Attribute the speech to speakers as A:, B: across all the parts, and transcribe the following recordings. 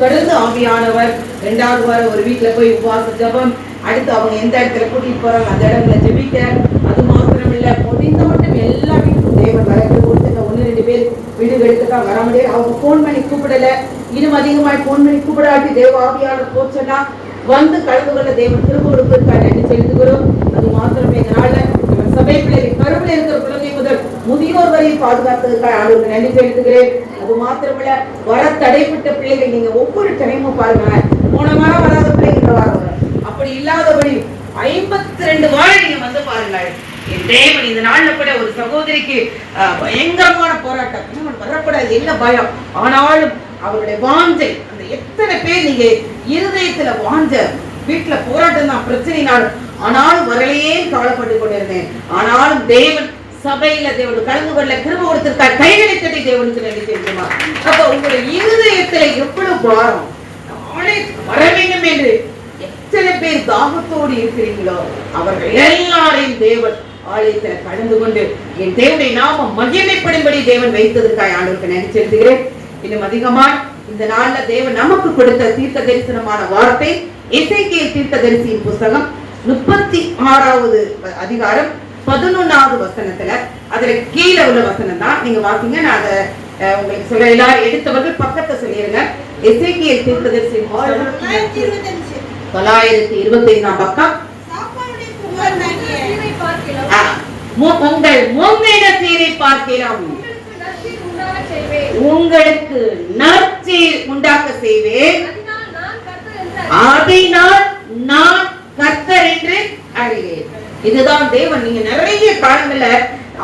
A: தொடர்ந்து ஆவியானவர். ரெண்டாவது வாரம் ஒரு வீட்டில் போய் உபவாச ஜபம். அடுத்து அவங்க எந்த இடத்துல கூட்டிட்டு போறாங்க அந்த இடத்துல ஜெபிக்க. அது மாத்திரம் இல்லை முடிந்த மட்டும் எல்லா வீட்டுக்கும் தேவன் வரட்டு கொடுத்துட்ட ஒன்று ரெண்டு பேர் வீடுகளுக்கு தான் வர முடியாது. அவங்க ஃபோன் பண்ணி கூப்பிடல. இன்னும் அதிகமாக ஃபோன் பண்ணி கூப்பிடாட்டி தேவ ஆவியாளர் போச்சுன்னா வந்து கலந்து கொள்ள தேவன் திரும்ப கொடுப்பதற்காக நன்றி செலுத்துகிறோம். அது மாத்திரமே இதனால இவன் கருவில் இருக்கிற குழந்தை முதல் முதியோர் வரை பாதுகாத்ததுக்காக அவருக்கு நன்றி செலுத்துகிறேன் அது மாத்திரமில்ல வர தடைப்பட்ட பிள்ளைகள் நீங்க ஒவ்வொரு டைமும் பாருங்க போன வாரம் வராத பிள்ளைங்க இந்த வாரம் அப்படி இல்லாதபடி ஐம்பத்தி ரெண்டு வாரம் நீங்க வந்து பாருங்கள் என் தேவன் இந்த நாள்ல கூட ஒரு சகோதரிக்கு பயங்கரமான போராட்டம். வரக்கூடாது என்ன பயம்? ஆனாலும் அவருடைய வாஞ்சை அந்த எத்தனை பேர் நீங்க இருதயத்துல வாஞ்ச வீட்டுல போராட்டம் தான் பிரச்சனைனாலும் ஆனாலும் வரலையே கவலைப்பட்டு கொண்டிருந்தேன். ஆனாலும் தேவன் சபையில தேவன் கலந்து கொள்ள கிருப கொடுத்திருக்கார். கைகளை தட்டி தேவனுக்கு நன்றி அப்ப உங்களுடைய இருதயத்துல எவ்வளவு பாரம்? நாளை வர வேண்டும் என்று எத்தனை பேர் தாகத்தோடு இருக்கிறீங்களோ அவர்கள் எல்லாரையும் தேவன் ஆலயத்துல கலந்து கொண்டு என் தேவனை நாம மகிமைப்படும்படி தேவன் வைத்ததற்காக ஆண்டவருக்கு நினைச்சிருக்கிறேன் இன்னும் அதிகமா இந்த நாள்ல தேவன் நமக்கு கொடுத்த தீர்த்த தரிசனமான வார்த்தை இசைக்கிய தீர்க்க தரிசியின் புஸ்தகம் முப்பத்தி ஆறாவது அதிகாரம் பதினொன்னாவது வசனத்துல அதுல கீழே உள்ள வசனம் தான் நீங்க வாசிங்க. நான் அதை உங்களுக்கு சொல்ல எல்லாரும் எடுத்தவர்கள் பக்கத்தை சொல்லிருங்க. எசேக்கியேல் தீர்க்கதரிசியின் தொள்ளாயிரத்தி இருபத்தி ஐந்தாம் பக்கம் உங்கள் முந்தின சீரை பார்க்கலாம். உங்களுக்கு நற்சீர் உண்டாக்க செய்வேன். அதனால் நான் கர்த்தர் என்று அறிவேன். இதுதான் தேவன். நீங்க நிறைய காலங்கள்ல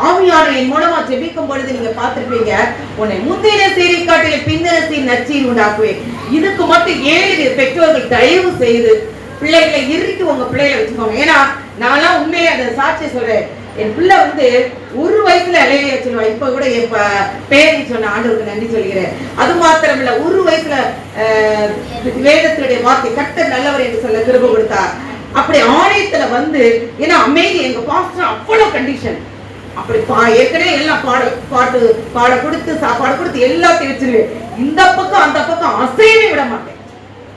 A: ஆவியானவரின் மூலமா ஜெபிக்கும் பொழுது நீங்க பார்த்திருப்பீங்க உன்னை முந்தின சீரை காட்டில பிந்தின சீர் உண்டாக்குவேன். இதுக்கு மட்டும் ஏழு பெற்றோர்கள் தயவு செய்து பிள்ளைகளை இறுக்கி உங்க பிள்ளைகளை வச்சுக்கோங்க. ஏன்னா நான்லாம் உண்மையை அதை சாட்சி சொல்றேன். என் பிள்ளை வந்து ஒரு வயசுல இலைய வச்சிருவா இப்ப கூட என் ப- பேரை சொன்ன ஆண்டவருக்கு நன்றி சொல்கிறேன். அது மாத்திரம் இல்ல ஒரு வயசுல வேதத்தினுடைய வார்த்தை கட்ட நல்லவர் என்று சொல்ல திரும்ப கொடுத்தார். அப்படி ஆணையத்துல வந்து ஏன்னா அமைதி எங்க பாஸ்டர் அவ்வளவு கண்டிஷன் அப்படி பா ஏற்கனவே எல்லாம் பாட பாட்டு பாட கொடுத்து சாப்பாடு கொடுத்து எல்லாத்தையும் வச்சிருவேன் இந்த பக்கம் அந்த பக்கம் அசையவே விட மாட்டேன்.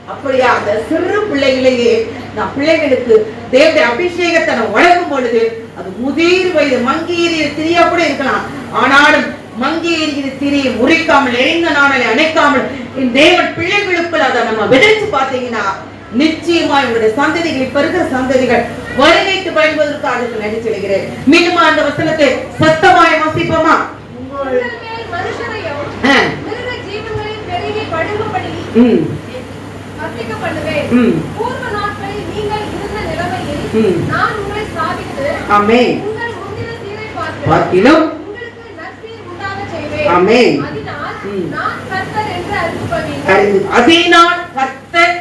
A: அப்படியா அந்த சிறு பிள்ளைகளையே நான் பிள்ளைகளுக்கு தேவடைய அபிஷேகத்தை நான் வழங்கும் பொழுது அது முதிர் வயது மங்கீரிய திரியா கூட இருக்கலாம். ஆனாலும் மங்கீரிய திரியை முறிக்காமல் எரிந்த நாணலை அணைக்காமல் என் தேவன் பிள்ளைகளுக்குள் அதை நம்ம விதைச்சு பார்த்தீங்கன்னா நிச்சயமா இவருடைய சந்ததிகள் இப்ப இருக்கிற சந்ததிகள் வருகைக்கு பயன்படுவதற்கு அதுக்கு நன்றி சொல்கிறேன் மீண்டும் அந்த வசனத்தை சத்தமாய் வாசிப்போமா? ஆ. ம். ம். ம். ஆமென். பார்க்கிலும் ஆமென். ம். அறிந்து அதனால் கர்த்தர்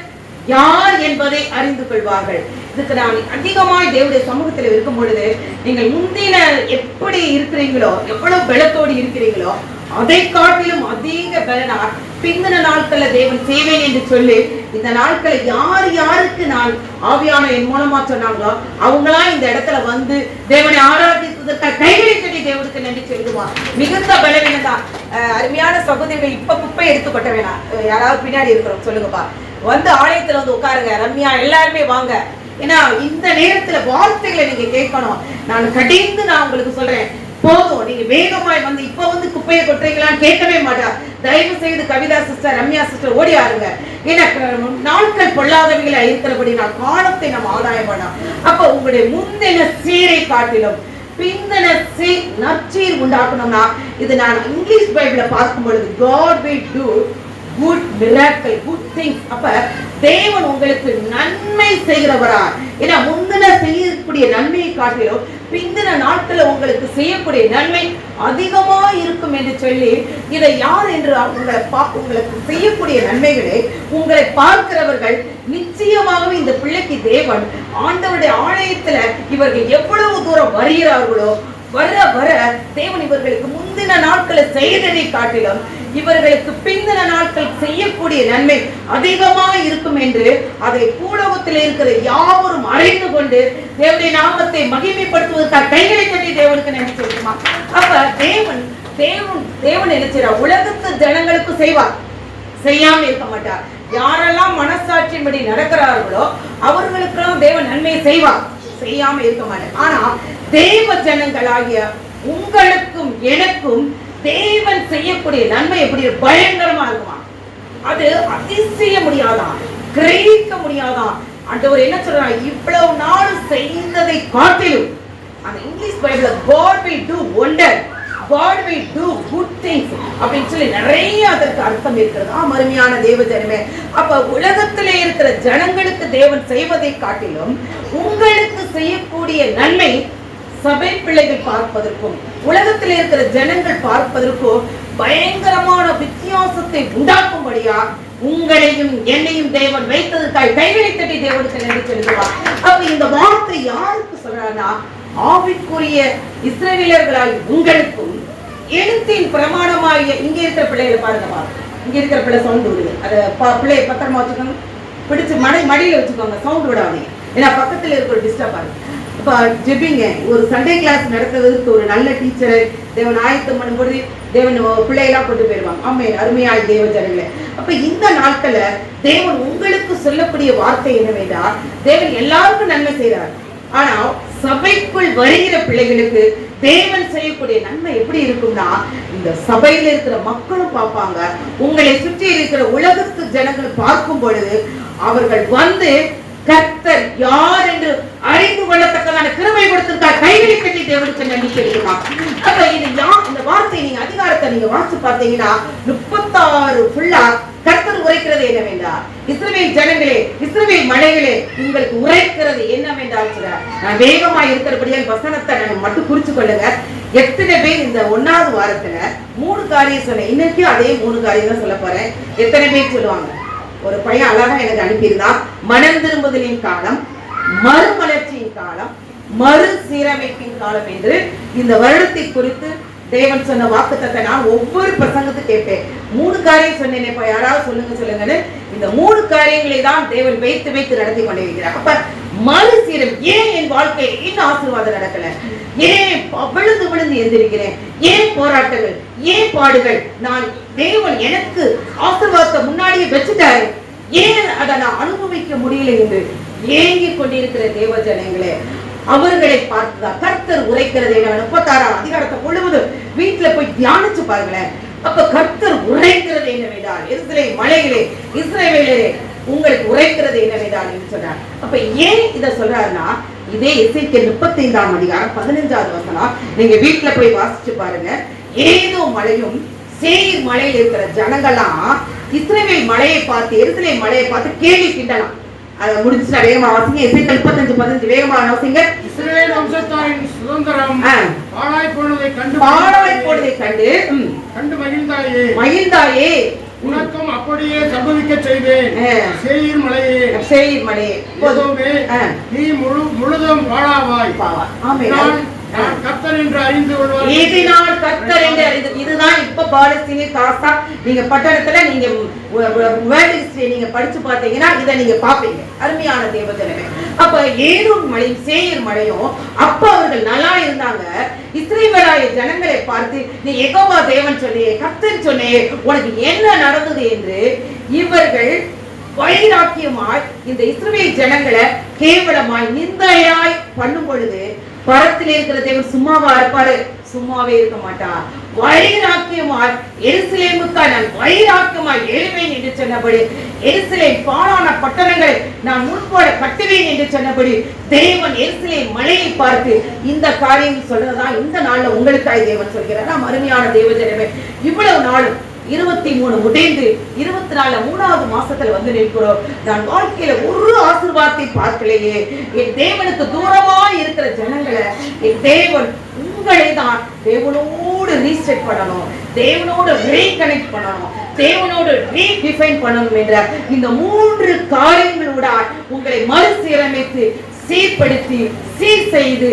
A: யார் என்பதை அறிந்து கொள்வார்கள் இதுக்கு நான் அதிகமாய் தேவனுடைய சமூகத்தில் இருக்கும் பொழுது நீங்கள் முந்தின எப்படி இருக்கிறீங்களோ எவ்வளவு பலத்தோடு இருக்கிறீங்களோ அதை காட்டிலும் அதிக பலனார் பிந்தின நாட்கள்ல தேவன் செய்வேன் என்று சொல்லி இந்த நாட்களை யார் யாருக்கு நான் ஆவியான என் மூலமா சொன்னாங்களோ அவங்களா இந்த இடத்துல வந்து தேவனை ஆராதித்ததற்காக கைகளை கட்டி தேவனுக்கு நன்றி சொல்லுவான் மிகுந்த பலவீனம் அஹ் அருமையான சகோதரிகள் இப்ப குப்பை எடுத்துக்கொட்ட வேணாம். யாராவது பின்னாடி இருக்கிறோம் சொல்லுங்கப்பா வந்து ஆலயத்துல வந்து உட்காருங்க. ரம்யா எல்லாருமே வாங்க. ஏன்னா இந்த நேரத்துல வார்த்தைகளை நீங்க கேட்கணும். நான் கடிந்து நான் உங்களுக்கு சொல்றேன். போதும். நீங்க வேகமாய் வந்து இப்ப வந்து குப்பையை கொட்டுறீங்களான்னு கேட்கவே மாட்டா. தயவு செய்து கவிதா சிஸ்டர் ரம்யா சிஸ்டர் ஓடி ஆருங்க ஏன்னா நாட்கள் பொல்லாதவைகளை இருக்கிறபடி நான் காலத்தை நம்ம ஆதாயம் பண்ணோம் அப்ப உங்களுடைய முந்தின சீரை காட்டிலும் பிந்தின சீ நற்சீர் உண்டாக்கணும்னா இது நான் இங்கிலீஷ் பைபிள பார்க்கும் பொழுது God will do good miracle good things அப்ப தேவன் உங்களுக்கு நன்மை செய்கிறவரா ஏன்னா முந்தின செய்யக்கூடிய நன்மையை காட்டிலும் பிந்தின நாட்கள உங்களுக்கு செய்யக்கூடிய நன்மை அதிகமா இருக்கும் என்று சொல்லி இதை யார் என்று உங்களை பா- உங்களுக்கு செய்யக்கூடிய நன்மைகளை உங்களை பார்க்கிறவர்கள் நிச்சயமாகவே இந்த பிள்ளைக்கு தேவன் ஆண்டவருடைய ஆலயத்துல இவர்கள் எவ்வளவு தூரம் வருகிறார்களோ வர வர தேவன் இவர்களுக்கு முந்தின நாட்களை செய்ததை காட்டிலும் இவர்களுக்கு பிந்தின நாட்கள் செய்யக்கூடிய நன்மை அதிகமாக இருக்கும் என்று அதை பூலகத்தில் இருக்கிற யாவரும் அறிந்து கொண்டு தேவனுடைய நாமத்தை மகிமைப்படுத்துவதற்காக கைகளை கட்டி தேவனுக்கு நன்றி சொல்லுமா அப்ப தேவன் தேவன் தேவன் என்ன உலகத்து ஜனங்களுக்கு செய்வார். செய்யாம இருக்க மாட்டார். யாரெல்லாம் மனசாட்சியின்படி நடக்கிறார்களோ அவர்களுக்கெல்லாம் தேவன் நன்மையை செய்வார். செய்யாம இருக்க மாட்டார். ஆனா தேவ ஜனங்களாகிய உங்களுக்கும் எனக்கும் தேவன் செய்யக்கூடிய நன்மை எப்படி? பயங்கரமா இருக்குமா? அது அதிசய முடியாதான் கிரகிக்க முடியாதான் ஆண்டவர் என்ன சொல்றார்? இவ்வளவு நாள் செய்ததை காட்டிலும் அந்த இங்கிலீஷ் பைபிள்ல God will do wonder God will do good things அப்படின்னு சொல்லி நிறைய அதற்கு அர்த்தம் இருக்கிறது. ஆ அருமையான தேவ ஜனமே அப்ப உலகத்திலே இருக்கிற ஜனங்களுக்கு தேவன் செய்வதை காட்டிலும் உங்களுக்கு செய்யக்கூடிய நன்மை சபை பிள்ளைகள் பார்ப்பதற்கும் உலகத்தில் இருக்கிற ஜனங்கள் பார்ப்பதற்கும் பயங்கரமான வித்தியாசத்தை உண்டாக்கும்படியா உங்களையும் என்னையும் தேவன் வைத்ததற்காக கைகளை தட்டி தேவனுக்கு நன்றி செலுத்துவார். அப்ப இந்த வார்த்தை யாருக்கு சொல்றாருன்னா ஆவிக்குரிய இஸ்ரவேலர்களாய் உங்களுக்கும் எழுத்தின் பிரமாணமாகிய இங்க இருக்கிற பிள்ளைகளை பாருங்கப்பா இங்க இருக்கிற பிள்ளை சவுண்ட் விடுது. அதை பிள்ளையை பிள்ளைய பத்திரமா வச்சுக்கோங்க பிடிச்சு மடை மடியில வச்சுக்கோங்க சவுண்ட் விடாதீங்க. ஏன்னா பக்கத்துல இருக்கிற டிஸ்டர்ப் ஆகுது இப்போ ஜெபிங்க. ஒரு சண்டே கிளாஸ் நடத்துவதற்கு ஒரு நல்ல டீச்சரை தேவன் ஆயத்தம் பண்ணும்போது தேவன் பிள்ளையெல்லாம் கொண்டு போயிடுவாங்க. ஆமே அருமையாய் தேவ ஜனங்களே. அப்ப இந்த நாட்கள்ல தேவன் உங்களுக்கு சொல்லக்கூடிய வார்த்தை என்னவென்றால் தேவன் எல்லாருக்கும் நன்மை செய்கிறார் ஆனா சபைக்குள் வருகிற பிள்ளைகளுக்கு தேவன் செய்யக்கூடிய நன்மை எப்படி இருக்கும்னா இந்த சபையில இருக்கிற மக்களும் பார்ப்பாங்க. உங்களை சுற்றி இருக்கிற உலகத்து ஜனங்கள் பார்க்கும் பொழுது அவர்கள் வந்து கர்த்தர் யார் என்று அறிந்து கொள்ளத்தக்கதான கிருமை கொடுத்திருக்கார். கைகளை கட்டி தேவனுக்கு நன்றி தெரியுமா அப்ப இது யார் இந்த வார்த்தை நீங்க அதிகாரத்தை நீங்க வாசிச்சு பார்த்தீங்கன்னா முப்பத்தாறு ஃபுல்லா கர்த்தர் உரைக்கிறது என்னவென்றால் இஸ்ரவேல் ஜனங்களே இஸ்ரவேல் மலைகளே உங்களுக்கு உரைக்கிறது என்னவென்றால் சொல்ல நான் வேகமா இருக்கிறபடியால் வசனத்தை நான் மட்டும் குறிச்சு கொள்ளுங்க. எத்தனை பேர் இந்த ஒன்னாவது வாரத்துல மூணு காரியம் சொன்னேன் இன்னைக்கு அதே மூணு காரியம் தான் சொல்ல போறேன். எத்தனை பேர் சொல்லுவாங்க? ஒரு பையன் அழகா எனக்கு அனுப்பியிருந்தான் மனம் திரும்புதலின் காலம் மறுமலர்ச்சியின் காலம் மறு சீரமைப்பின் காலம் என்று இந்த வருடத்தை குறித்து தேவன் சொன்ன வாக்குத்தத்தை நான் ஒவ்வொரு பிரசங்கத்தை கேட்பேன். மூணு காரியம் சொன்னேன் இப்ப யாராவது சொல்லுங்க சொல்லுங்கன்னு. இந்த மூணு காரியங்களை தான் தேவன் வைத்து வைத்து நடத்தி கொண்டிருக்கிறார். அப்ப மறு சீரம் ஏன் என் வாழ்க்கை இன்னும் ஆசீர்வாதம் நடக்கல? ஏன் விழுந்து விழுந்து எந்திருக்கிறேன்? ஏன் போராட்டங்கள்? ஏன் பாடுகள்? நான் தேவன் எனக்கு ஆசீர்வாதத்தை முன்னாடியே வச்சுட்டாரு. ஏன் அதை நான் அனுபவிக்க முடியல என்று ஏங்கிக் கொண்டிருக்கிற தேவ ஜனங்களே அவர்களை பார்த்துதான் கர்த்தர் உரைக்கிறது என்ன முப்பத்தாறாம் அதிகாரத்தை முழுவதும் வீட்டுல போய் தியானிச்சு பாருங்களேன். அப்ப கர்த்தர் உரைக்கிறது என்னவென்றால் இஸ்ரே மலைகளே இஸ்ரேவேலே உங்களுக்கு உரைக்கிறது என்னவென்றால் என்று சொன்னார். அப்ப ஏன் இதை சொல்றாருன்னா இதே இசைக்கு முப்பத்தி ஐந்தாம் அதிகாரம் பதினஞ்சாவது வசனம். நீங்க வீட்டுல போய் வாசிச்சு பாருங்க. ஏதோ மலையும் சேர் மலையில் இருக்கிற ஜனங்கள்லாம் இஸ்ரேல் மலையை பார்த்து எருசலே மலையை பார்த்து கேள்வி கிண்டலாம் அதை முடிச்சுட்டு வேகமா வாசிங்க. இசைக்கு முப்பத்தஞ்சு பதினஞ்சு வேகமா வாசிங்க.
B: இஸ்ரவேல் வம்சத்தாரின் சுதந்திரம். பாழாய் போனதை கண்டு
A: பாடலை போடுவதை கண்டு
B: கண்டு மகிழ்ந்தாயே.
A: மகிழ்ந்தாயே.
B: உனக்கும் அப்படியே சம்பவிக்க செய்தேன்
A: ஆ.
B: சேயீர் மலையே
A: சேர் மலையே.
B: நீ முழு முழுதும்.
A: ஆமென்.
B: நான் நான் கர்த்தர் என்று அறிந்து கொள்வார்
A: இதனால் கர்த்தர் என்று அறிந்து இதுதான் இப்ப பாலஸ்தீனிய காசா. நீங்க பட்டணத்துல நீங்க வேர்ல்ட் ஹிஸ்டரி நீங்க படிச்சு பார்த்தீங்கன்னா இதை நீங்க பாப்பீங்க அருமையான தேவஜனமே அப்ப ஏதூர் மலையும் சேயர் மலையும் அப்ப அவர்கள் நல்லா இருந்தாங்க. இஸ்ரேலராய ஜனங்களை பார்த்து நீ எகோவா தேவன் சொன்னே கர்த்தர் சொன்னியே உனக்கு என்ன நடந்தது என்று இவர்கள் வைராக்கியமாய் இந்த இஸ்ரவேல் ஜனங்களை கேவலமாய் நிந்தையாய் பண்ணும் பொழுது பரத்தில் இருக்கிற தேவன் சும்மாவா இருப்பாரு? சும்மாவே இருக்க மாட்டார் வைராக்கியமாய் எருசலேமுக்கா நான் வைராக்கியமாய் எழுவேன் என்று சொன்னபடி எருசலேம் பாலான பட்டணங்களை நான் முன்போட கட்டுவேன் என்று சொன்னபடி தேவன் எருசலேம் மலையை பார்த்து இந்த காரியம் சொல்றதா இந்த நாள்ல உங்களுக்காய் தேவன் சொல்கிறார். நாம் அருமையான தேவஜனமே. இவ்வளவு நாளும் இருபத்தி மூணு முடிந்து இருபத்தி நாலு மூணாவது மாசத்துல வந்து நிற்கிறோம். நான் வாழ்க்கையில ஒரு ஆசிர்வாதத்தை பார்க்கலையே. என் தேவனுக்கு தூரமா இருக்கிற ஜனங்களை என் தேவன் உங்களை தான் தேவனோடு ரீசெட் பண்ணணும். தேவனோடு ரீகனெக்ட் பண்ணணும். தேவனோடு ரீடிஃபைன் பண்ணணும் என்ற இந்த மூன்று காரியங்களோட உங்களை மறுசீரமைத்து சீர்படுத்தி சீர் செய்து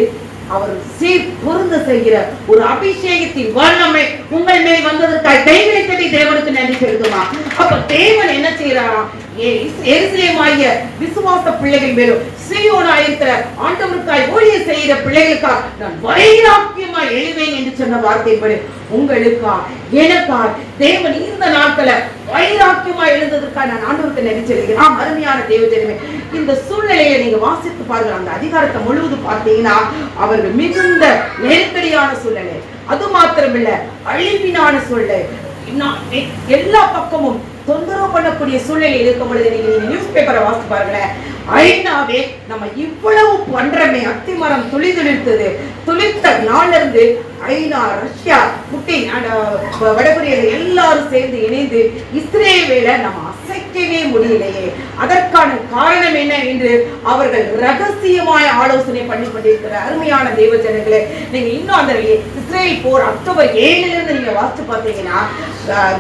A: அவர் சீர் பொருந்த செய்கிற ஒரு அபிஷேகத்தின் வல்லமை உங்கள் மேல் வந்ததற்காக தெய்வத்தை தேவனுக்கு நன்றி செலுத்துமா? அப்ப தேவன் என்ன செய்யறாராம் எரிசிலேமாய விசுவாச பிள்ளைகள் மேலும் சீயோனாய் இருக்கிற ஆண்டவருக்காய் ஊழிய செய்கிற பிள்ளைகளுக்கா நான் வைராக்கியமாய் எழுவேன் என்று சொன்ன வார்த்தைப்படி உங்களுக்கா? எனக்கா? தேவன் இந்த நாட்களை வைராக்கியமா எழுந்ததற்காக நான் ஆண்டவருக்கு நன்றி சொல்கிறேன் அருமையான தேவஜனமே இந்த சூழ்நிலையை நீங்க வாசித்து பாருங்க அந்த அதிகாரத்தை முழுவதும் பார்த்தீங்கன்னா அவர்கள் மிகுந்த நெருக்கடியான சூழ்நிலை. அது மாத்திரமில்ல அழிவினான சூழ்நிலை. எல்லா பக்கமும் தொந்தரவு பண்ணக்கூடிய சூழ்நிலை இருக்கும் பொழுது நீங்க நீங்க நியூஸ் பேப்பரை வாசித்து பாருங்களேன். ஐநாவே நம்ம இவ்வளவு பண்றமே அத்திமரம் துளி துளித்தது துளித்த நாளிலிருந்து ஐநா ரஷ்யா புட்டின் அஹ், வடகொரியால எல்லாரும் சேர்ந்து இணைந்து இஸ்ரேவேல நம்ம அசைக்கவே முடியலையே. அதற்கான காரணம் என்ன என்று அவர்கள் ரகசியமாய் ஆலோசனை பண்ணி கொண்டிருக்கிற அருமையான தெய்வ ஜனங்களே நீங்க இன்னும் அந்த இஸ்ரேல் போர் அக்டோபர் ஏழுல இருந்து நீங்க வாசிச்சு பார்த்தீங்கன்னா அஹ்,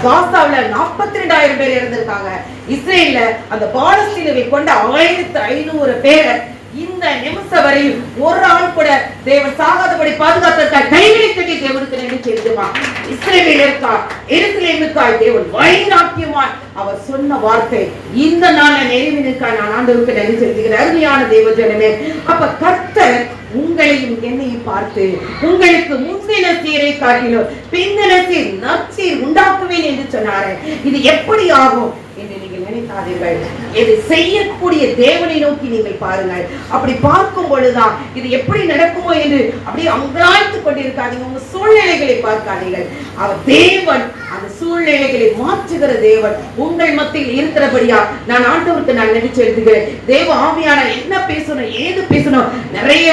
A: நாற்பத்தி ரெண்டாயிரம் பேர் இருந்திருக்காங்க இஸ்ரேல்ல அந்த பாலஸ்தீனவை கொண்ட ஆயிரத்தி ஐநூறு பேரை இந்த நிமிஷம் வரையும் ஒரு ஆள் கூட தேவன் சாகாதபடி பாதுகாத்ததாய் கைவினை தேவனுக்கு நன்றி செய்துமா இஸ்ரேலில் இருக்கா எருசலேமுக்காய் தேவன் வைராக்கியமாய் அவர் சொன்ன வார்த்தை இந்த நாள் நிறைவினுக்காய் நான் ஆண்டவருக்கு நன்றி செலுத்துகிறேன். அருமையான தேவ ஜனமே அப்ப கர்த்தர் உங்களையும் என்னையும் பார்த்து உங்களுக்கு முந்தின சீரை காட்டிலும் பிந்தின சீர் நற்சீர் உண்டாக்குவேன் என்று சொன்னாரே. இது எப்படி ஆகும்? என்று நீங்க நினைக்காதீர்கள். இது செய்யக்கூடிய தேவனை நோக்கி நீங்கள் பாருங்கள். அப்படி பார்க்கும் பொழுதுதான் இது எப்படி நடக்குமோ என்று அப்படியே அங்கலாய்த்து கொண்டிருக்காதீங்க. உங்க சூழ்நிலைகளை பார்க்காதீர்கள். அவர் தேவன் அந்த சூழ்நிலைகளை மாற்றுகிற தேவன் உங்கள் மத்தியில் இருக்கிறபடியா நான் ஆண்டவருக்கு நான் நினைச்சு எழுதுகிறேன் தேவ ஆவியான என்ன பேசணும் ஏது பேசணும் நிறைய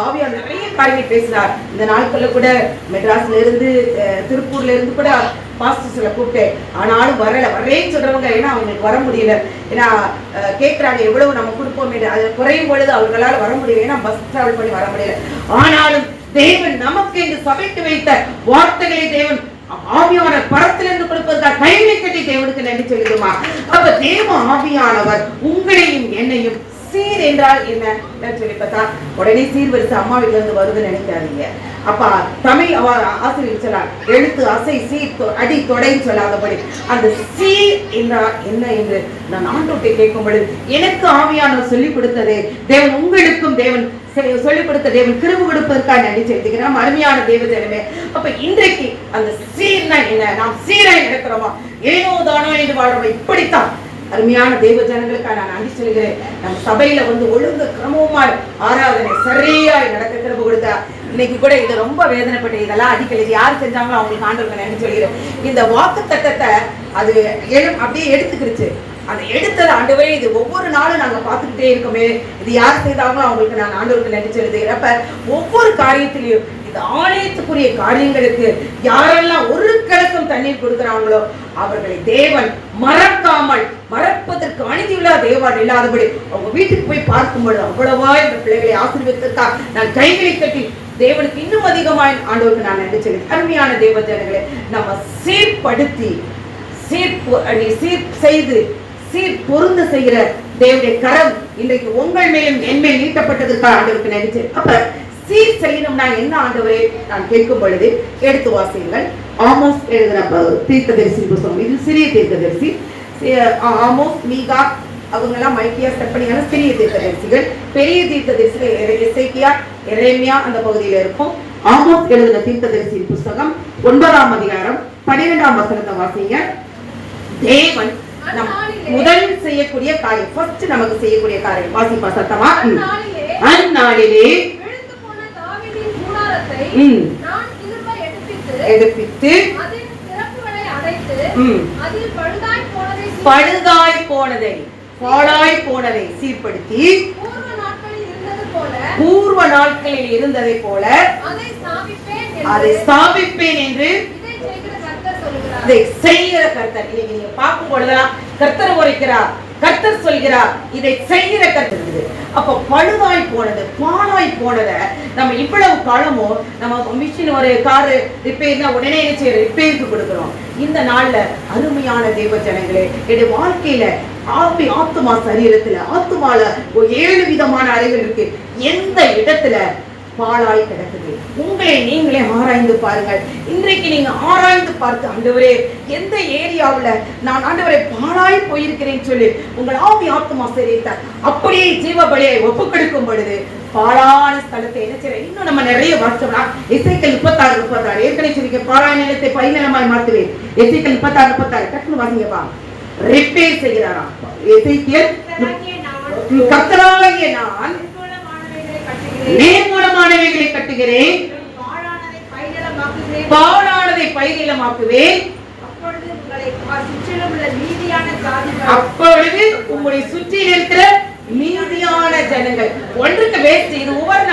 A: ஆவியார் நிறைய காரியங்கள் பேசுறார். இந்த நாட்கள்ல கூட மெட்ராஸ்ல இருந்து அஹ், திருப்பூர்ல இருந்து கூட பாஸ்டர்ஸ்ல கூப்பிட்டேன். ஆனாலும் வரல வரேன்னு சொல்றவங்க ஏன்னா அவங்க அவங்களுக்கு வர முடியல. ஏன்னா கேட்குறாங்க எவ்வளவு நம்ம கொடுப்போம் அது குறையும் பொழுது அவர்களால் வர முடியல. ஏன்னா பஸ் டிராவல் பண்ணி வர முடியல. ஆனாலும் தேவன் நமக்கு என்று சபைக்கு வைத்த வார்த்தைகளை தேவன் ஆவியான பரத்திலிருந்து கொடுப்பதற்காக கைகளை கட்டி தேவனுக்கு நன்றி சொல்லுமா அப்ப தேவ ஆவியானவர் உங்களையும் என்னையும் சீர் என்றால் என்ன? சொல்லி பார்த்தா உடனே சீர்வரிசை அம்மா வீட்டுல இருந்து வருதுன்னு நினைக்காதீங்க. அப்ப தமிழ் அவ ஆசிரியர் சொன்னார் எழுத்து அசை சீர் அடி தொடைன்னு சொல்லாதபடி. அந்த சீ என்றால் என்ன என்று நான் ஆண்டோட்டை கேட்கும் பொழுது எனக்கு ஆவியானவர் சொல்லிக் கொடுத்ததே தேவன் உங்களுக்கும் தேவன் சொல்லி சொல்லிக் கொடுத்த தேவன் கிருபு கொடுப்பதற்காக நன்றி செலுத்துகிறோம் அருமையான தேவ தேவமே அப்ப இன்றைக்கு அந்த சீர்னா என்ன? நாம் சீராய் இருக்கிறோமா ஏனோ தானோ என்று வாழ்றோம்? இப்படித்தான். அருமையான தெய்வ ஜனங்களுக்காக நான் நன்றி சொல்கிறேன் நம் சபையில வந்து ஒழுங்கு கிரமமாய் ஆராதனை சரியாய் நடக்க கிருப கொடுத்தா இன்னைக்கு கூட இது ரொம்ப வேதனைப்பட்டு இதெல்லாம் அடிக்கல. இது யார் செஞ்சாங்களோ அவங்களுக்கு ஆண்டவர்கள் நன்றி சொல்கிறேன் இந்த வாக்கு தட்டத்தை அது எழு அப்படியே எடுத்துக்கிடுச்சு அதை எடுத்தது ஆண்டவரே இது ஒவ்வொரு நாளும் நாங்கள் பார்த்துக்கிட்டே இருக்கோமே. இது யார் செய்தாங்களோ அவங்களுக்கு நான் ஆண்டவருக்கு நன்றி சொல்லுது அப்ப ஒவ்வொரு காரியத்திலையும் இந்த ஆலயத்துக்குரிய காரியங்களுக்கு யாரெல்லாம் ஒரு கலக்கம் தண்ணீர் கொடுக்கிறாங்களோ அவர்களை தேவன் மறக்காமல் மறப்பதற்கு அநீதியுள்ள தேவார் இல்லாதபடி அவங்க வீட்டுக்கு போய் பார்க்கும்பொழுது அவ்வளவா இந்த பிள்ளைகளை ஆசீர்வதித்திருக்கா நான் கைகளை கட்டி தேவனுக்கு இன்னும் அதிகமாக ஆண்டவருக்கு நான் நன்றி சொல்லி அருமையான தேவ ஜனங்களை நம்ம சீர்படுத்தி சீர் பொ- சீர் செய்து சீர் பொருந்த செய்கிற தேவனுடைய கரம் இன்றைக்கு உங்கள் மேலும் என் மேல் நீட்டப்பட்டதற்காக ஆண்டவருக்கு நன்றி அப்ப சீர் செய்யணும்னா என்ன ஆண்டவரே? நான் கேட்கும் பொழுது எடுத்து வாசியுங்கள். ஆமோஸ் எழுதின தீர்க்கதரிசி புத்தகம். இது சிறிய தீர்க்கதரிசி. ஆமோஸ் மீகா அவங்க எல்லாம் மைக்கியா ஸ்டெப்பனியான சிறிய தீர்க்கதரிசிகள். பெரிய தீர்க்கதரிசிகள் எசேக்கியா எரேமியா அந்த பகுதியில இருக்கும். ஆமோஸ் எழுதின தீர்க்கதரிசி புஸ்தகம் ஒன்பதாம் அதிகாரம் பன்னிரெண்டாம் வசனத்தை வாசிங்க. தேவன் முதல் செய்யக்கூடிய காரியம் ஃபர்ஸ்ட் நமக்கு செய்யக்கூடிய காரியம். வாசிப்பா சத்தமா.
C: அந்நாளிலே
A: அந்நாளிலே
C: விழுந்து போன தாவீதின் கூடாரத்தை நான் திரும்ப எடுப்பித்து,
A: எடுப்பித்து
C: அதின் திறப்புகளை அடைத்து,
A: ம்,
C: அதில் பழுதாய் போனதை
A: பழுதாய் போனதை பாழாய் போனதை சீர்படுத்தி
C: பூர்வ நாட்களில் இருந்தது போல
A: பூர்வ நாட்களில் இருந்ததை போல
C: அதை ஸ்தாபிப்பேன்
A: அதை
C: என்று
A: ஸ்தாபிப்பேன் என்று
C: இதை செய்கிற கர்த்தர் சொல்கிறார்.
A: இதை செய்கிற கர்த்தர். இன்னைக்கு நீங்க பார்க்கும் பொழுதெல்லாம் கர்த்தர் உரைக்கிறார். கர்த்தர் சொல்கிறார் இதை செய்கிற கர்த்தர் அப்போ அப்ப பழுதாய் போனது பாழாய் போனதை நம்ம இவ்வளவு காலமும் நம்ம மிஷின் ஒரு காரு ரிப்பேர்னா உடனே என்ன ரிப்பேருக்கு கொடுக்குறோம். இந்த நாள்ல அருமையான தெய்வ ஜனங்களே என்னுடைய வாழ்க்கையில ஆவி ஆத்துமா சரீரத்துல ஆத்துமால ஒரு ஏழு விதமான அறைகள் இருக்கு. எந்த இடத்துல பாழாய் கிடக்குது. உங்களை நீங்களே ஆராய்ந்து பாருங்கள். இன்றைக்கு நீங்க ஆராய்ந்து பார்த்து ஆண்டவரே எந்த ஏரியாவுல நான் ஆண்டவரை பாழாய் போயிருக்கிறேன் சொல்லி உங்கள் ஆவி ஆத்மா சரீரத்தை அப்படியே ஜீவபலியை ஒப்பு கொடுக்கும் பொழுது பாழான ஸ்தலத்தை என்ன செய்யற இன்னும் நம்ம நிறைய வாசிச்சோம்னா எசைக்கல் முப்பத்தாறு முப்பத்தாறு. ஏற்கனவே சொல்லிக்க பாழான நிலத்தை பைநிலமாய் மாற்றுவேன். எசைக்கல் முப்பத்தாறு முப்பத்தாறு. டக்குனு வாசிங்கப்பா ரிப்பேர் செய்கிறாராம். எசைக்கியல்
C: கத்தராகிய நான்
A: கர்த்தராகிய
C: கட்டுகிறேன். பாழானதை
A: பைநிலமாக்குவேன்
C: அப்பொழுது உங்களை
A: உங்களுடைய சுற்றியில் இருக்கிற மீதியான ஜனங்கள் ஒன்றுக்கு வேஸ்ட் இது ஒவ்வொரு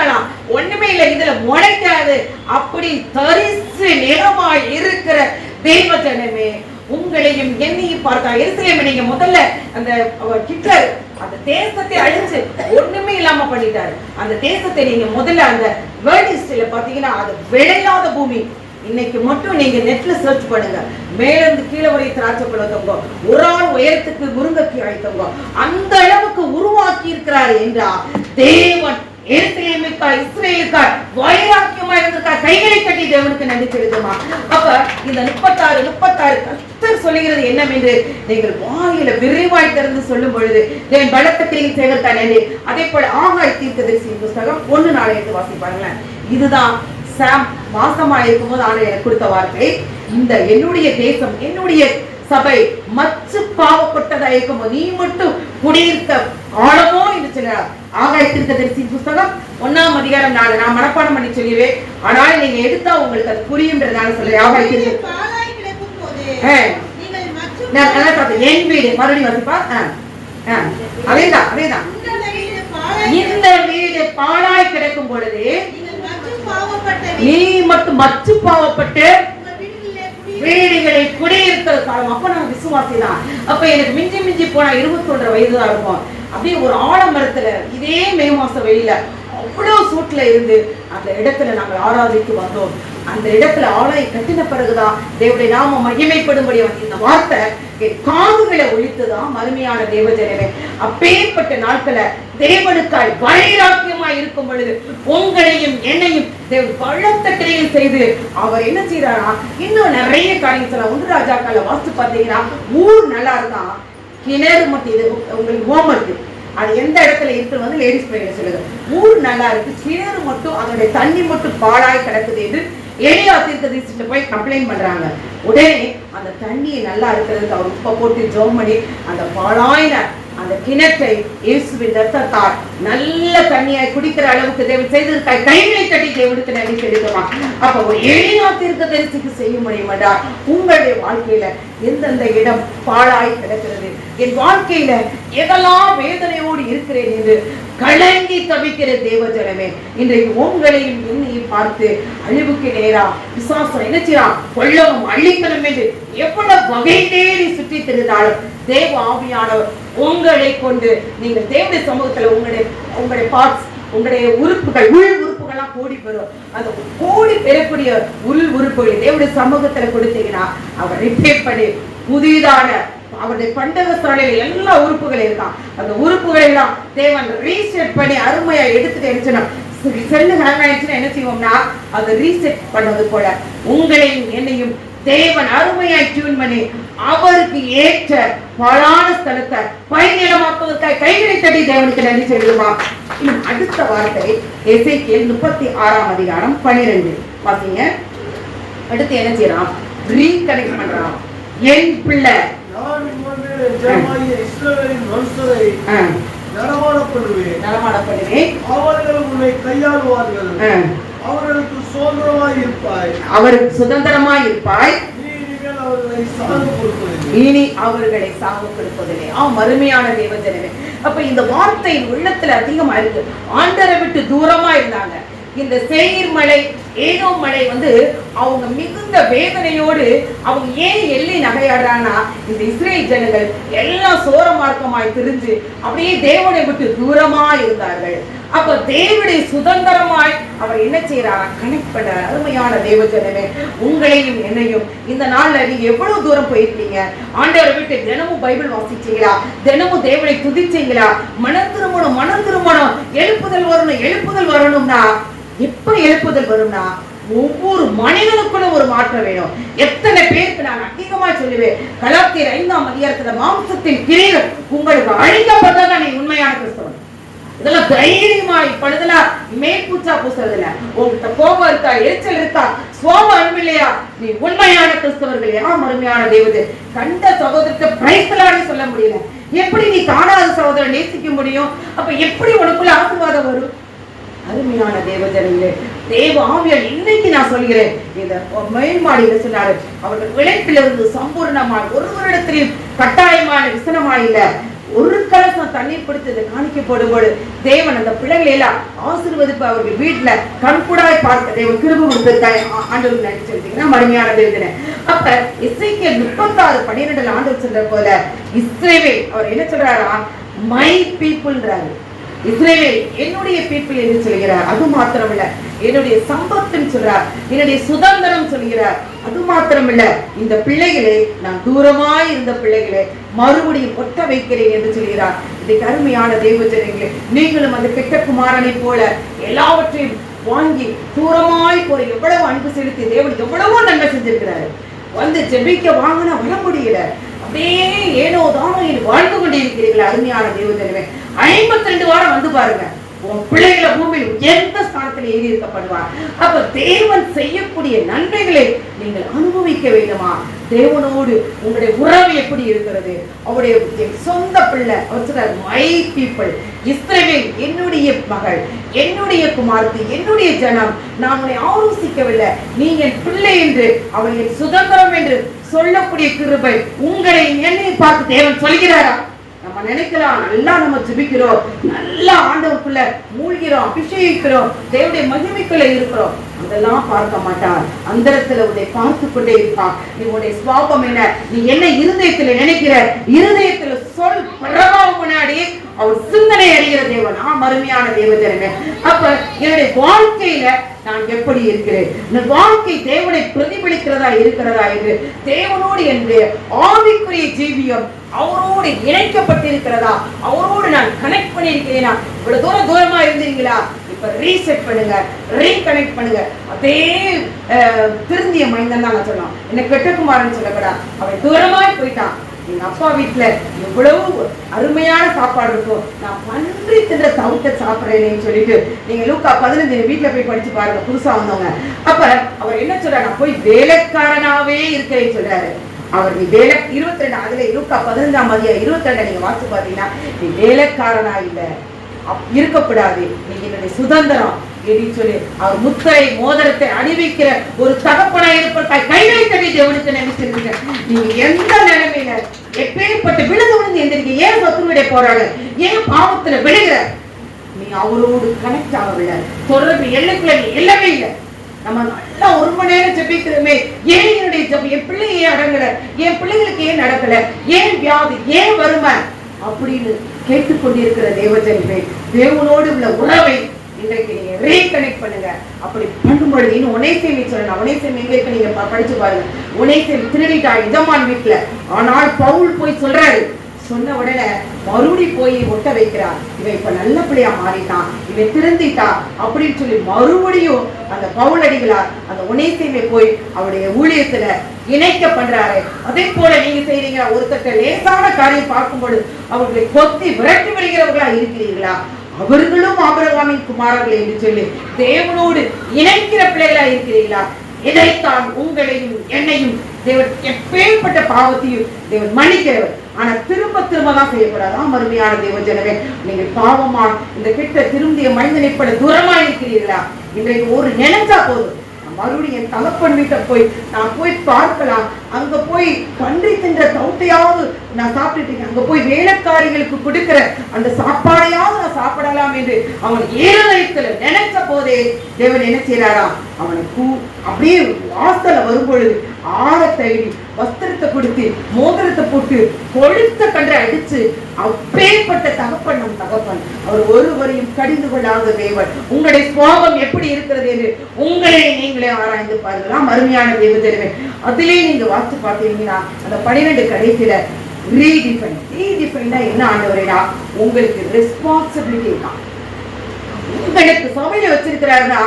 A: ஒண்ணுமே இல்லை இதுல முளைக்காது. அப்படி தரிசு நிலமாய் இருக்கிற தெய்வ ஜனமே உங்களையும் என்னையும் பார்த்தா எருசலேமை நீங்க முதல்ல அந்த கிட்டர் ஹிட்லர் அந்த தேசத்தை அழிஞ்சு ஒண்ணுமே இல்லாம பண்ணிட்டாரு. அந்த தேசத்தை நீங்க முதல்ல அந்த வேர்ல்ட் ஹிஸ்டரியில பாத்தீங்கன்னா அது விளையாத பூமி. இன்னைக்கு மட்டும் நீங்க நெட்ல சர்ச் பண்ணுங்க. மேல இருந்து கீழே வரை திராட்சை பழத்தவங்க ஒரு ஆள் உயரத்துக்கு முருங்கைக்காய் அழைத்தவங்க அந்த அளவுக்கு உருவாக்கி இருக்கிறாரு என்றா தேவன் எருசலேமுக்காய் இஸ்ரேலுக்கா வைராக்கியமா இருந்திருக்கார் கைகளை கட்டி தேவனுக்கு நன்றி செலுத்துமா? அப்ப இந்த முப்பத்தாறு முப்பத்தாறு கத்தர் சொல்லுகிறது என்னவென்று நீங்கள் வாயில விரைவாய் திறந்து சொல்லும் பொழுது என் பலத்த கிரியில் சேகரித்தா நன்றி அதே போல ஆகாய் தீர்க்கதரிசி புஸ்தகம் ஒண்ணு நாளை எடுத்து வாசிப்பாங்களேன் இதுதான் சாம் மாசமா இருக்கும்போது ஆண்டு எனக்கு கொடுத்த வார்த்தை. இந்த என்னுடைய தேசம் என்னுடைய சபை மச்சு பாவப்பட்டதா இருக்கும்போது நீ மட்டும் குடியிருக்க ஆழமோ என்று சொல்கிறார். ஆகாய் தீர்க்கதரிசி புஸ்தகம் ஒண்ணாம் அதிகாரம் நாலு. நான் மனப்பாடம் பண்ணி சொல்லுவேன் ஆனால் நீங்க எடுத்தா உங்களுக்கு அது புரியுன்றதுனால சொல்றேன். ஆகாய் தீர்க்க என் வீடு. மறுபடியும் வாசிப்பா. அதேதான் அதேதான்.
D: இந்த வீடு பாழாய்
A: இந்த வீடு பாழாய் கிடக்கும் பொழுது நீ மட்டும் மச்சு பாவப்பட்டு
D: வீடுகளிலே குடி
A: வீடுகளில் காலம். அப்ப நான் விசுவாசி தான் அப்ப எனக்கு மிஞ்சி மிஞ்சி போனா இருபத்தொன்றரை வயது தான் இருக்கும். அப்படியே ஒரு ஆலமரத்துல இதே மே மாசம் வெயில அவ்வளவு சூட்டுல இருந்து அந்த இடத்துல நாங்கள் ஆராதித்து வந்தோம். அந்த இடத்துல ஆலை கட்டின பிறகுதான் தேவடைய நாம மகிமைப்படும்படி வந்து இந்த வார்த்தை என் காதுகளை ஒழித்துதான் மறுமையான தேவஜனமே. அப்பேற்பட்ட நாட்களை தேவனுக்காய் வைராக்கியமாய் இருக்கும் பொழுது உங்களையும் என்னையும் தேவன் பழத்த செய்து அவர் என்ன செய்யறாரா இன்னும் நிறைய காரியம் ஒன்று ராஜாக்களை வாஸ்து பார்த்தீங்கன்னா ஊர் நல்லா இருந்தா கிணறு மட்டும் இது உங்களுக்கு ஹோம் இருக்கு. அது எந்த இடத்துல இருக்கு வந்து லேடிஸ் பிளேயர் சொல்லுது ஊர் நல்லா இருக்கு கிணறு மட்டும் அதனுடைய தண்ணி மட்டும் பாழாய் கிடக்குது என்று எளியா தீர்க்கதரிசிட்ட போய் கம்ப்ளைண்ட் பண்றாங்க. உடனே அந்த தண்ணியை நல்லா இருக்கிறதுக்கு அவர் உப்பை போட்டு ஜோம் பண்ணி அந்த பாழாயின அந்த கிணற்றை இயேசுவின் ரத்தத்தால் நல்ல தண்ணியாய் குடிக்கிற அளவுக்கு தேவன் செய்திருக்காய் கைகளை தட்டி தேவனுக்கு நன்றி செலுத்துவான் அப்ப ஒரு எளியா தீர்க்கதரிசிக்கு செய்ய முடியுமாடா? உங்களுடைய வாழ்க்கையில எந்தெந்த இடம் பாழாய் கிடக்கிறது? என் வாழ்க்கையில எதெல்லாம் வேதனையோடு இருக்கிறேன் என்று கலங்கி தவிக்கிற தேவஜனமே இன்றைக்கு உங்களையும் என்னையும் பார்த்து அழிவுக்கு நேரா விசுவாசம் என்ன செய்யலாம்? கொள்ளவும் அழிக்கணும் என்று எவ்வளவு வகை தேடி சுற்றி திரிந்தாலும் தேவ ஆவியானவர் உங்களை கொண்டு நீங்கள் தேவடைய சமூகத்துல உங்களுடைய உங்களுடைய பார்ட்ஸ் உங்களுடைய உறுப்புகள் உள் உறுப்புகள்லாம் கூடி பெறும். அந்த கூடி பெறக்கூடிய உள் உறுப்புகளை தேவடைய சமூகத்துல கொடுத்தீங்கன்னா அவர் ரிப்பேர் பண்ணி புதிதான அவருடைய பண்டக சாலையில எல்லா உறுப்புகளையும் இருக்கான் அந்த உறுப்புகளை எல்லாம் தேவன் ரீசெட் பண்ணி அருமையா எடுத்துட்டு இருந்துச்சுன்னா செல்லு ஹேங் ஆயிடுச்சுன்னா என்ன செய்வோம்னா அதை ரீசெட் பண்ணது போல உங்களையும் என்னையும் தேவன் அருமையாய் டியூன் பண்ணி அவருக்கு ஏற்ற பலான ஸ்தலத்தை பயனிலமாக்குவதற்காக கைகளை தட்டி தேவனுக்கு நன்றி சொல்லுமா இன்னும் அடுத்த வார்த்தை எசேக்கியேல் முப்பத்தி ஆறாம் அதிகாரம் பனிரெண்டு. பாத்தீங்க அடுத்து என்ன செய்யறான்? ரீகனெக்ட் பண்றான். என் பிள்ளை.
E: வம்சரை
A: ஆ,
E: நடமாடப்படுவேன்
A: நடமாடப்படுவேன்
E: அவர்கள் உன்னை கையாளுவார்கள். அவர்களுக்கு சுதந்திரமாய் இருப்பாய்.
A: அவருக்கு சுதந்திரமாய் இருப்பாய்
E: நீ இனிமேல் அவர்களை சார்ந்து கொடுப்பதில்லை
A: இனி அவர்களை சாவு கொடுப்பதில்லை ஆ மறுமையான தேவஜனமே. அப்ப இந்த வார்த்தை உள்ளத்துல அதிகமா இருக்கு ஆண்டரை விட்டு தூரமா இருந்தாங்க இந்த சேயிர் மலை ஏனோ மலை வந்து அவங்க மிகுந்த வேதனையோடு அவங்க ஏன் எள்ளி நகையாடுறான்னா இந்த இஸ்ரேல் ஜனங்கள் எல்லாம் சோர மார்க்கமாய் திரிஞ்சு அப்படியே தேவனை விட்டு தூரமா இருந்தார்கள் அப்ப தேவனை சுதந்திரமாய் அவர் என்ன செய்யறா கணிப்பட அருமையான தேவஜனமே உங்களையும் என்னையும் இந்த நாள்ல நீங்க எவ்வளவு தூரம் போயிருக்கீங்க? ஆண்டவரை விட்டு தினமும் பைபிள் வாசிச்சீங்களா? தினமும் தேவனை துதிச்சீங்களா? மன திருமணம் மன திருமணம் எழுப்புதல் வரணும் எழுப்புதல் வரணும்னா? எப்ப எழுப்புதல் வரும்னா? ஒவ்வொரு மனிதனுக்குள்ள ஒரு மாற்றம் வேணும். எத்தனை பேருக்கு நான் அதிகமா சொல்லுவேன்? கலாத்தியர் ஐந்தாம் அதிகாரத்துல மாம்சத்தின் கிரியைகள் உங்களுக்கு அழிக்கப்பட்ட இதெல்லாம் தைரியமா இப்பொழுதெல்லாம் மேற்பூச்சா பூசுறதுல உங்ககிட்ட கோபம் இருக்கா எரிச்சல் இருக்கா சோபம் அன்பில்லையா நீ உண்மையான கிறிஸ்தவர்கள் யாம் அருமையான தேவது. கண்ட சகோதரத்தை பிரைஸ்தலான்னு சொல்ல முடியல. எப்படி நீ காணாத சகோதரன் நேசிக்க முடியும்? அப்ப எப்படி உனக்குள்ள ஆசீர்வாதம் வரும்? அருமையான தேவஜனங்களே தேவ ஆவியால் இன்னைக்கு நான் சொல்கிறேன். இந்த மேல்மாடியில சொன்னாரு. அவர்கள் விளைப்பிலிருந்து சம்பூர்ணமாய் ஒரு வருடத்திலையும் கட்டாயமான விசனமாயில்லை. ஒரு கலசம் தண்ணீர் பிடித்து காணிக்கப்படும் காணிக்க போடும்போது தேவன் அந்த பிள்ளைகளை எல்லாம் ஆசீர்வதிப்பு அவர்கள் வீட்டுல கண்கூடாய் பார்த்த தேவன் கிருபு கொடுத்து ஆண்டு நினைச்சிருந்தீங்கன்னா மறுமையான தேவதனை அப்ப இசைக்கு முப்பத்தாறு பன்னிரெண்டுல ஆண்டு சொல்ற போல இஸ்ரேவே அவர் என்ன சொல்றாரா? மை பீப்புள்ன்றாரு இஸ்ரேல் என்னுடைய பீப்பிள் என்று சொல்கிறார். அது மாத்திரமில்ல என்னுடைய சம்பத்துன்னு சொல்றார் என்னுடைய சுதந்திரம் சொல்கிறார். அது மாத்திரமில்ல இந்த பிள்ளைகளை நான் தூரமாய் இருந்த பிள்ளைகளை மறுபடியும் ஒட்ட வைக்கிறேன் என்று சொல்கிறார். இதை அருமையான தேவஜனங்களே நீங்களும் அந்த கெட்ட குமாரனை போல எல்லாவற்றையும் வாங்கி தூரமாய் போய் எவ்வளவு அன்பு செலுத்தி தேவன் எவ்வளவோ நன்மை செஞ்சிருக்கிறாரு. வந்து ஜெபிக்க வாங்கினா வர முடியல. அப்படியே ஏனோ தானோ என்று வாழ்ந்து கொண்டிருக்கிறீர்கள் அருமையான தேவதனமே ஐம்பத்தி ரெண்டு வாரம் வந்து பாருங்க. உன் பிள்ளைகளை பூமியில் உயர்ந்த ஸ்தானத்தில் ஏறி இருக்கப்படுவார். அப்ப தேவன் செய்யக்கூடிய நன்மைகளை நீங்கள் அனுபவிக்க வேண்டுமா? தேவனோடு உங்களுடைய உறவு எப்படி இருக்கிறது? அவருடைய என் சொந்த பிள்ளை அவர் சொல்றார் மை பீப்புள் இஸ்ரேவேல் என்னுடைய மகள் என்னுடைய குமார்த்தி என்னுடைய ஜனம் நான் உன்னை ஆலோசிக்கவில்லை. நீங்கள் பிள்ளை என்று அவர்கள் என் சுதந்திரம் என்று சொல்லக்கூடிய கிருபை உங்களை என்னை பார்த்து தேவன் சொல்கிறாரா? நம்ம நினைக்கலாம் நல்லா நம்ம ஜிபிக்கிறோம் நல்லா ஆண்டவருக்குள்ள மூழ்கிறோம் அபிஷேகிக்கிறோம் தேவடைய மகிமைக்குள்ள இருக்கிறோம். அதெல்லாம் பார்க்க மாட்டான் அந்தரத்துல உன்னை பார்த்து கொண்டே இருப்பான். நீ உன்னுடைய சுவாபம் என்ன? நீ என்ன இருதயத்துல நினைக்கிற? இருதயத்துல சொல் பிரபாவம் முன்னாடி அவர் சிந்தனை அறிகிற தேவன் ஆ மறுமையான தேவதனமே அப்ப என்னுடைய வாழ்க்கையில நான் எப்படி இருக்கிறேன்? இந்த வாழ்க்கை தேவனை பிரதிபலிக்கிறதா இருக்கிறதா என்று தேவனோடு என்னுடைய ஆவிக்குரிய ஜீவியம் அவரோடு இணைக்கப்பட்டிருக்கிறதா? அவரோடு நான் கனெக்ட் பண்ணியிருக்கிறேனா? இவ்வளவு தூரம் தூரமா இருந்தீங்களா இப்ப ரீசெட் பண்ணுங்க ரீகனெக்ட் பண்ணுங்க. அதே திருந்திய மைந்தன் தான் நான் சொன்னோம் என்ன கெட்டகுமாரன் சொல்லக்கூடாது. அவன் தூரமாய் போயிட்டான். எங்க அப்பா வீட்டுல எவ்வளவு அருமையான சாப்பாடு இருக்கும் நான் பன்றி தின்ற தவிட்ட சாப்பிடுறேன்னு சொல்லிட்டு நீங்க லூக்கா பதினஞ்சு வீட்டுல போய் படிச்சு பாருங்க புதுசா வந்தவங்க. அப்ப அவர் என்ன சொல்றாரு? நான் போய் வேலைக்காரனாவே இருக்கிறேன்னு சொல்றாரு. அவர் நீ வேலை இருபத்தி ரெண்டு அதுல இருக்கா பதினஞ்சாம் மதியம் இருபத்தி ரெண்டு நீங்க வாசிச்சு பாத்தீங்கன்னா நீ வேலைக்காரனா இல்ல. அப்- இருக்கக்கூடாது நீ என்னுடைய சுதந்திரம். அப்படின்னு சொல்லி அவர் முத்திரை மோதிரத்தை அணிவிக்கிற ஒரு தகப்பனா இருப்பதாய் கை வைத்ததை தேவனுக்கு நினைச்சிருக்கீங்க நீங்க எந்த நிலைமையில எப்பேற்பட்ட விழுந்து விழுந்து எந்திரிக்க ஏன் சொத்துவிட போறாங்க ஏன் பாவத்துல விழுகிற? நீ அவரோடு கனெக்ட் ஆகவில்லை தொடர்பு எல்லைக்குள்ள நீ இல்லவே இல்லை. நம்ம நல்லா ஒரு மணி நேரம் ஜெபிக்கிறோமே. ஏன் என்னுடைய ஜெபம்? என் பிள்ளை ஏன் அடங்கல? என் பிள்ளைகளுக்கு ஏன் நடக்கல? ஏன் வியாதி? ஏன் வறுமை? அப்படின்னு கேட்டுக்கொண்டிருக்கிற தேவஜனமே தேவனோடு உள்ள உறவை இன்றைக்கு நீங்க ரீகனெக்ட் பண்ணுங்க. அப்படி பண்ணும்பொழுது இன்னும் உனைசேமி சொல்லணும். உனைசேமி எங்க நீங்க படிச்சு பாருங்க. உனைசேமி திருடிட்டா இதமான் வீட்டுல ஆனால் பவுல் போய் சொல்றாரு. சொன்ன உடனே மறுபடி போய் ஒட்ட வைக்கிறான் இவன் இப்ப நல்ல பிள்ளையா மாறிட்டான். இவன் திருந்திட்டா அப்படின்னு சொல்லி மறுபடியும் அந்த பவுலடிகளார் அந்த உனைசேமை போய் அவருடைய ஊழியத்துல இணைக்க பண்றாரு. அதே போல நீங்க செய்றீங்க ஒருத்தர் லேசான காரியம் பார்க்கும்போது அவர்களை கொத்தி விரட்டி விடுகிறவர்களா இருக்கிறீர்களா? அவர்களும் ஆபரகாமின் குமாரர்கள் என்று சொல்லி தேவனோடு இணைக்கிற பிள்ளைகளா இருக்கிறீர்களா? இதைத்தான் உங்களையும் என்னையும் தேவன் எப்பேற்பட்ட பாவத்தையும் தேவன் மன்னிக்கிறவர். ஆனா திரும்ப திரும்ப தான் செய்யப்படாதான் மறுமையான தேவ ஜனமே நீங்கள் பாவமா இந்த கிட்ட திரும்பிய மனிதனை பட தூரமா இருக்கிறீர்களா? இன்றைக்கு ஒரு நினைச்சா போதும். மறுபடியும் என் தகப்பன் வீட்டை போய் நான் போய் பார்க்கலாம். அங்க போய் பன்றி தின்ற தவுட்டையாவது நான் சாப்பிட்டுட்டு அங்க போய் வேலைக்காரிகளுக்கு கொடுக்கிற அந்த சாப்பாடையாவது நான் சாப்பிடலாம் என்று அவன் ஏழுதயத்துல நினைச்ச போதே தேவன் என்ன செய்யறாராம் அவனை கூ அப்படியே வாசல வரும்பொழுது ஆற தழுவி வஸ்திரத்தை கொடுத்து மோதிரத்தை போட்டு கொழுத்த கன்றை அடிச்சு அப்பேற்பட்ட தகப்பன் நம் தகப்பன். அவர் ஒருவரையும் கடிந்து கொள்ளாத தேவன் உங்களுடைய சுவாபம் எப்படி இருக்கிறது என்று உங்களை நீங்களே ஆராய்ந்து பாருங்களாம் அருமையான தேவதேவன் அதிலே நீங்க வாசிச்சு பார்த்தீங்கன்னா அந்த பன்னிரெண்டு கடைசியில ரீடிஃபைன் ரீடிஃபைனா என்ன ஆண்டவரேடா உங்களுக்கு ரெஸ்பான்சிபிலிட்டி தான். உங்களுக்கு சமையல வச்சிருக்கிறாருன்னா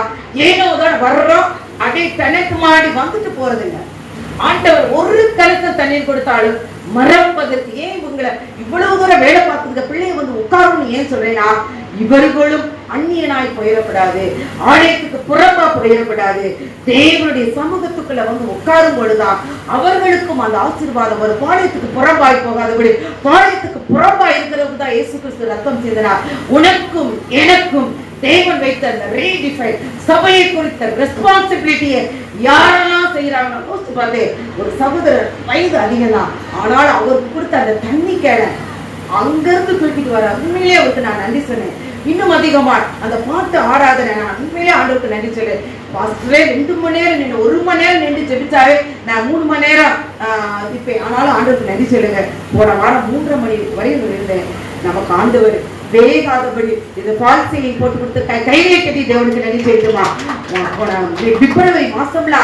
A: ஏனோ தான் வர்றோம் அதை தனக்கு மாடி வந்துட்டு போறதில்லை. ஆண்டவர் ஒரு கலத்தை தண்ணீர் கொடுத்தாலும் மறப்பதற்கு ஏன் இவங்களை இவ்வளவு தூரம் வேலை பார்த்துருக்க பிள்ளைய வந்து உட்காரணும்னு ஏன் சொல்றேன்னா இவர்களும் அந்நியனாய் போயிடக்கூடாது ஆலயத்துக்கு புறப்பா போயிடக்கூடாது தேவனுடைய சமூகத்துக்குள்ள வந்து உட்காரும் பொழுதுதான் அவர்களுக்கும் அந்த ஆசீர்வாதம் வரும். பாளையத்துக்கு புறம்பாய் போகாதபடி பாளையத்துக்கு புறம்பாய் இருக்கிறவங்க தான் இயேசு கிறிஸ்து ரத்தம் செய்தனார் உனக்கும் எனக்கும் தேவன் வைத்த அந்த ரீடிஃபைன் சபையை குறித்த ரெஸ்பான்சிபிலிட்டியை யாரெல்லாம் செய்கிறாங்களோ யோசிச்சு ஒரு சகோதரர் வயது அதிகம் தான் ஆனால் அவருக்கு கொடுத்த அந்த தண்ணி கேன அங்கிருந்து தூக்கிட்டு வர உண்மையிலே அவருக்கு நான் நன்றி சொன்னேன். இன்னும் அதிகமா அந்த பாட்டு ஆராதனை நான் உண்மையிலே ஆண்டவருக்கு நன்றி சொல்லு பாஸ்டரே ரெண்டு மணி நேரம் நின்று ஒரு மணி நேரம் நின்று ஜெபிச்சாவே நான் மூணு மணி நேரம் இப்போ ஆனாலும் ஆண்டவருக்கு நன்றி சொல்லுங்க. போன வாரம் மூன்றரை மணி வரையும் இருந்தேன். நமக்கு ஆண்டவர் வேகாதபடி இந்த பாலிசியை போட்டு கொடுத்து கை கையிலே கட்டி தேவனுக்கு நன்றி செய்யுமா போன பிப்ரவரி மாசம்ல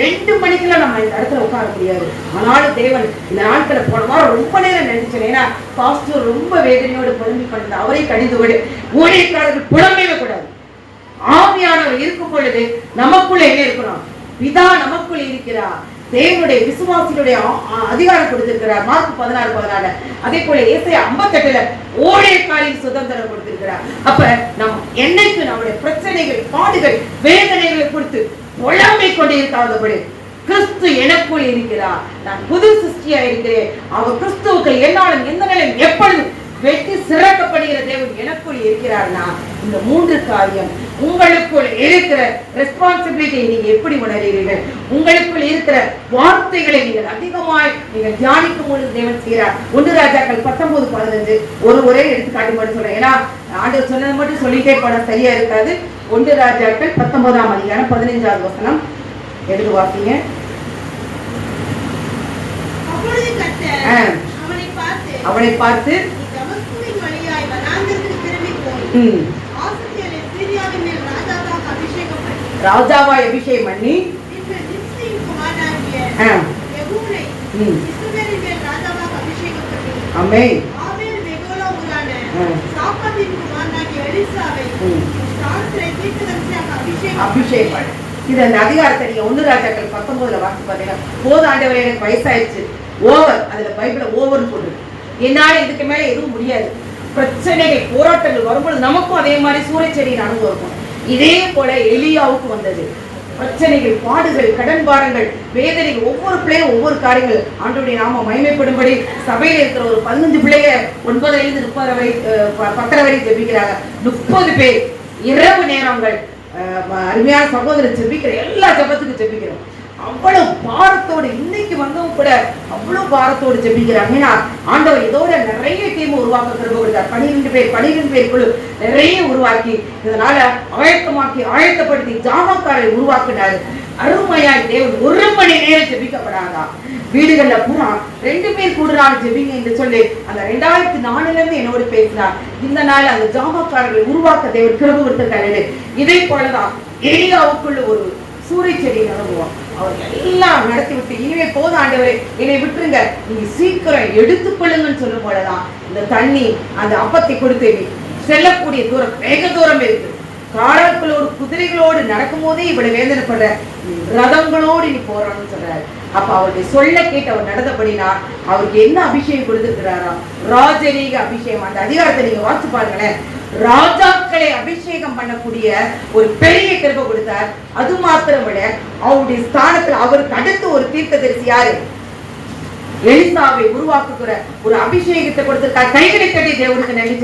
A: ரெண்டு மணிக்கெல்லாம் நம்ம இந்த இடத்துல உட்கார முடியாது. ஆனாலும் தேவன் இந்த நாட்களை போன வாரம் ரொம்ப நேரம் நினைச்சேன் ஏன்னா பாஸ்டர் ரொம்ப வேதனையோடு புலம்பி பண்ணது அவரை கடிந்து விடு ஊழியக்காரர்கள் புலம்பவே கூடாது. ஆவியானவர் இருக்கும் பொழுது நமக்குள்ள என்ன இருக்கணும் பிதா நமக்குள் இருக்கிறார். தேவனுடைய விசுவாசிகளுடைய அதிகாரம் கொடுத்திருக்கிறார். மார்க் பதினாறு பதினாலு அதே போல ஏசை ஐம்பத்தெட்டுல ஊழியக்காரின் சுதந்திரம் கொடுத்திருக்கிறார். அப்ப நம் என்னைக்கு நம்முடைய பிரச்சனைகள் பாடுகள் வேதனைகளை கொடுத்து புலம்பை கொண்டு இருக்காதபடி கிறிஸ்து எனக்குள் இருக்கிறார். நான் புது சிருஷ்டியா இருக்கிறேன். அவர் கிறிஸ்துவுக்கு என்னாலும் எந்த நிலையும் எப்பொழுதும் வெட்டி சிறக்கப்படுகிற தேவன் எனக்குள் இருக்கிறார்னா இந்த மூன்று காரியம் உங்களுக்குள் இருக்கிற ரெஸ்பான்சிபிலிட்டியை நீங்க எப்படி உணர்கிறீர்கள்? உங்களுக்குள் இருக்கிற வார்த்தைகளை நீங்கள் அதிகமாய் நீங்கள் தியானிக்கும் பொழுது தேவன் செய்கிறார். ஒன்று ராஜாக்கள் பத்தொன்பது பதினஞ்சு. ஒரு ஒரே எடுத்துக்காட்டு மட்டும் சொல்றேன். ஏன்னா ஆண்டவர் சொன்னது மட்டும் சொல்லிட்டே போன சரியா இருக்காது. ஒன்று ராஜாக்கள் பத்தொன்பதாம் அதிகாரம் பதினைஞ்சாவது வசனம். எடுத்து வாசிங்க.
D: அவனை பார்த்து
A: அவனை பார்த்து
D: நீ தமஸ்குவின் வழியாய் வனாந்திரத்துக்கு ராஜாவாக அபிஷேகம் பண்ணி
A: ராஜாவாய் அபிஷேகம் பண்ணி
D: பின்பு நிம்சியின் குமாரனாகிய
A: ஆ,
D: யெகூனை
A: ம்,
D: இஸ்ரவேலின் மேல் ராஜாவாக அபிஷேகம் பண்ணி
A: ஆமென்
D: ஆபேல் மெகோலா ஊரான
A: ஆ.
D: சாப்பாட்டின் குமாரனாகிய எலிசாவை
A: ம்.
D: ஸ்தானத்திலே தீர்க்கதரிசியாக அபிஷேகம்
A: அபிஷேகம் பண்ணு. இது அந்த அதிகாரத்தை நீங்க ஒன்று ராஜாக்கள் பத்தொன்பதுல வாசி பாத்தீங்கன்னா போது ஆண்டவரே எனக்கு வயசாயிடுச்சு. ஓவர் அதுல பைபிள ஓவர்னு போட்டு என்னால இதுக்கு மேல எதுவும் முடியாது. பிரச்சனைகள் போராட்டங்கள் வரும்பொழுது நமக்கும் அதே மாதிரி சூறைச்செடியின் அனுபவம் இருக்கும். இதே போல எலியாவுக்கு வந்தது. பிரச்சனைகள் பாடுகள் கடன் பாடங்கள் வேதனைகள் ஒவ்வொரு பிள்ளையும் ஒவ்வொரு காரியங்கள். ஆண்டோடைய நாம மயமைப்படும்படி சபையில் இருக்கிற ஒரு பதினஞ்சு பிள்ளைய ஒன்பதுலேருந்து முப்பது வரை ப- பத்தரை வரை ஜெபிக்கிறாங்க. முப்பது பேர் இரவு நேரங்கள் அருமையான சகோதரர் ஜெபிக்கிற எல்லா ஜபத்துக்கும் ஜெபிக்கிறோம். அவ்வளவு பாரத்தோடு இன்னைக்கு வந்தவங்க கூட அவ்வளவு பாரத்தோடு ஜெபிக்கிறாங்க ஏன்னா ஆண்டவர் இதோட நிறைய டீம் உருவாக்க திரும்ப கொடுத்தார். பனிரெண்டு பேர் பனிரெண்டு பேர் குழு நிறைய உருவாக்கி இதனால ஆயத்தமாக்கி ஆயத்தப்படுத்தி ஜாமக்காரை உருவாக்கினாரு. அருமையாய் தேவன் ஒரு மணி நேரம் ஜெபிக்கப்படாதா? வீடுகள்ல பூரா ரெண்டு பேர் கூடுறாங்க ஜெபிங்க என்று சொல்லி அந்த ரெண்டாயிரத்தி நாலுல இருந்து என்னோடு பேசினார். இந்த நாள் அந்த ஜாமக்காரர்களை உருவாக்க தேவன் கிருப கொடுத்திருக்காரு. இதே போலதான் ஏரியாவுக்குள்ள ஒரு சூரிய செடி அனுபவம் அவர் எல்லாம் நடத்தி விட்டு இனிமே போதும் ஆண்டவரே என்னை விட்டுருங்க. நீங்க சீக்கிரம் எடுத்துக்கொள்ளுங்கன்னு சொல்லும் போலதான் இந்த தண்ணி அந்த அப்பத்தை கொடுத்து செல்லக்கூடிய தூரம் வேக தூரம் இருக்கு. காலாட்களோடு குதிரைகளோடு நடக்கும் போதே இவ்வளவு வேதனை நீ ரதங்களோடு நீ போறான்னு சொல்றாரு. அப்ப அவருடைய சொல்ல கேட்டு அவர் நடந்தபடினா அவருக்கு என்ன அபிஷேகம் கொடுத்திருக்கிறாராம் ராஜரீக அபிஷேகம். அந்த அதிகாரத்தை நீங்க வாசிச்சு பாருங்களேன். ராஜாக்களை அபிஷேகம் பண்ணக்கூடிய ஒரு பெரிய கிருபை கொடுத்தார். அது மாத்திரம் விட அவருடைய ஸ்தானத்தில் அவருக்கு அடுத்து ஒரு தீர்க்கதரிசி யாரு? எலிசாவை உருவாக்குகிற ஒரு அபிஷேகத்தை கொடுத்திருக்கார். கைகளை கட்டி தேவனுக்கு நன்றி